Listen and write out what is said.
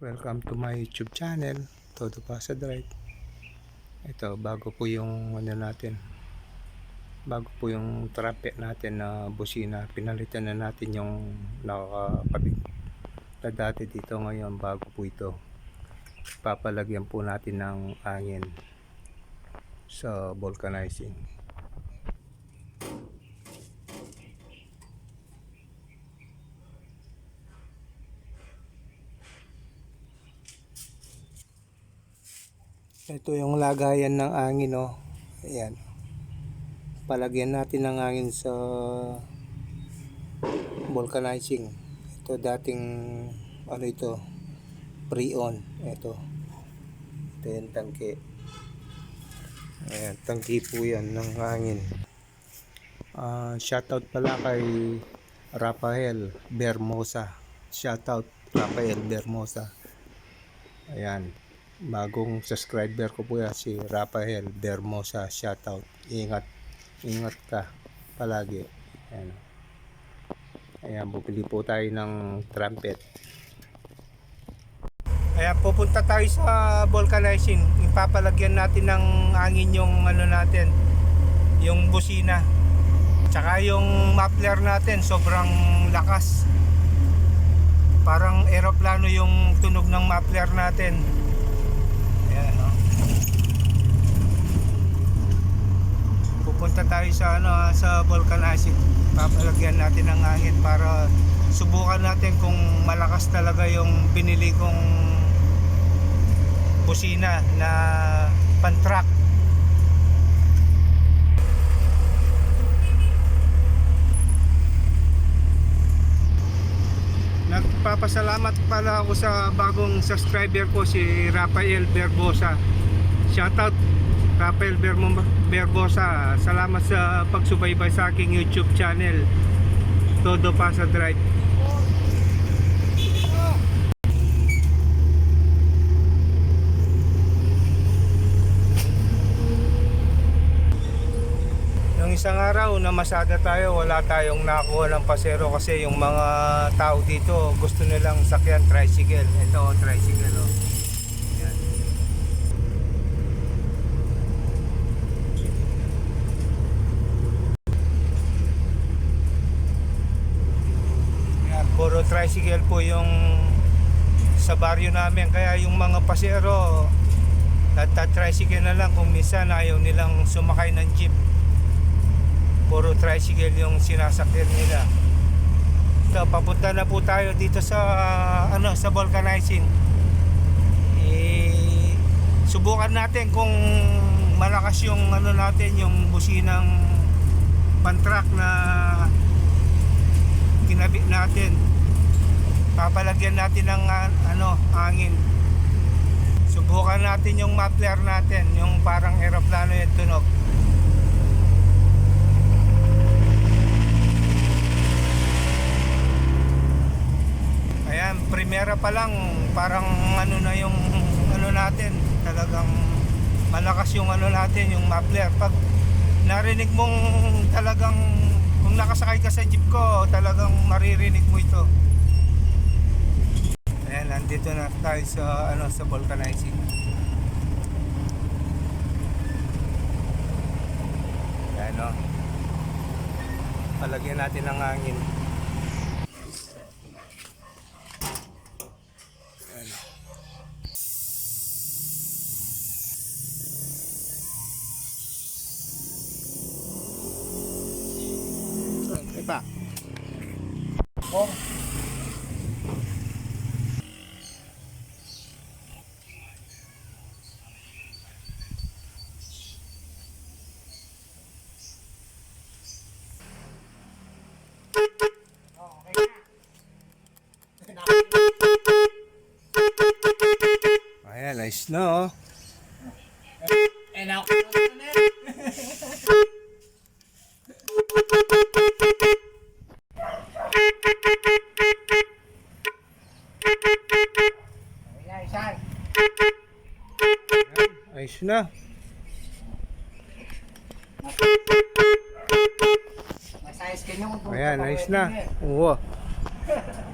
Welcome to my YouTube channel, Todo Pasa Drive. Ito, bago po yung ano natin. Bago po yung trumpet natin na busina. Pinalitan na natin yung nakakabit na dati dito ngayon bago po ito. Papalagyan po natin ng angin sa vulcanizing. Ito yung lagayan ng angin, oh. Ayan. Palagyan natin ng angin sa vulcanizing. Ito dating, ano ito, pre-on. Ito. Ito yung tangke. Ayan, tangke po yan ng hangin. Ah, shoutout pala kay Rafael Bermosa. Shoutout Rafael Bermosa. Ayan. Bagong subscriber ko po yan si Rafael Bermosa. Shoutout. Ingat. Ingat ka palagi. Ayan. Ayan, bumili po tayo ng trumpet. Ayan, pupunta tayo sa vulcanizing. Ipapalagyan natin ng angin yung ano natin, yung busina. Tsaka yung muffler natin, sobrang lakas. Parang eroplano yung tunog ng muffler natin. Ayan, no? Pupunta tayo sa ano ah, sa vulcanizing. Papalagyan natin ng angin para subukan natin kung malakas talaga yung binili kong busina na pan-track. Nagpapasalamat pala ako sa bagong subscriber ko si Rafael Berbosa. Shoutout Rafael Berbosa. Salamat sa pagsubaybay sa aking YouTube channel. Todo Pasa Drive. Nung isang araw namasada tayo, wala tayong nakuha ng pasero kasi yung mga tao dito gusto nilang sakyan tricycle. Ito, tricycle. Oh. Yan. Yan, puro tricycle po yung sa baryo namin. Kaya yung mga pasero, nagta-tricycle na lang kung minsan ayaw nilang sumakay ng jeep puro tricycle yung sinasakyan nila. So papunta na po tayo dito sa ano sa vulcanizing. Eh, subukan natin kung malakas yung ano natin yung businang pantrak na kinabit natin. Papalagyan natin ng ah, ano hangin. Subukan natin yung muffler natin yung parang aeroplano yung tunog Ayan, primera pa lang parang ano na yung ano natin, talagang malakas yung ano natin, yung muffler. Pag narinig mong talagang kung nakasakay ka sa jeep ko, talagang maririnig mo ito. Ayan, nandito na tayo sa ano sa vulcanizing. Ayan o. Palagyan natin ng hangin. Pa. Ayan, nice na oh. Now, Ayan, ayos na. Ayan, ayos na. Oo.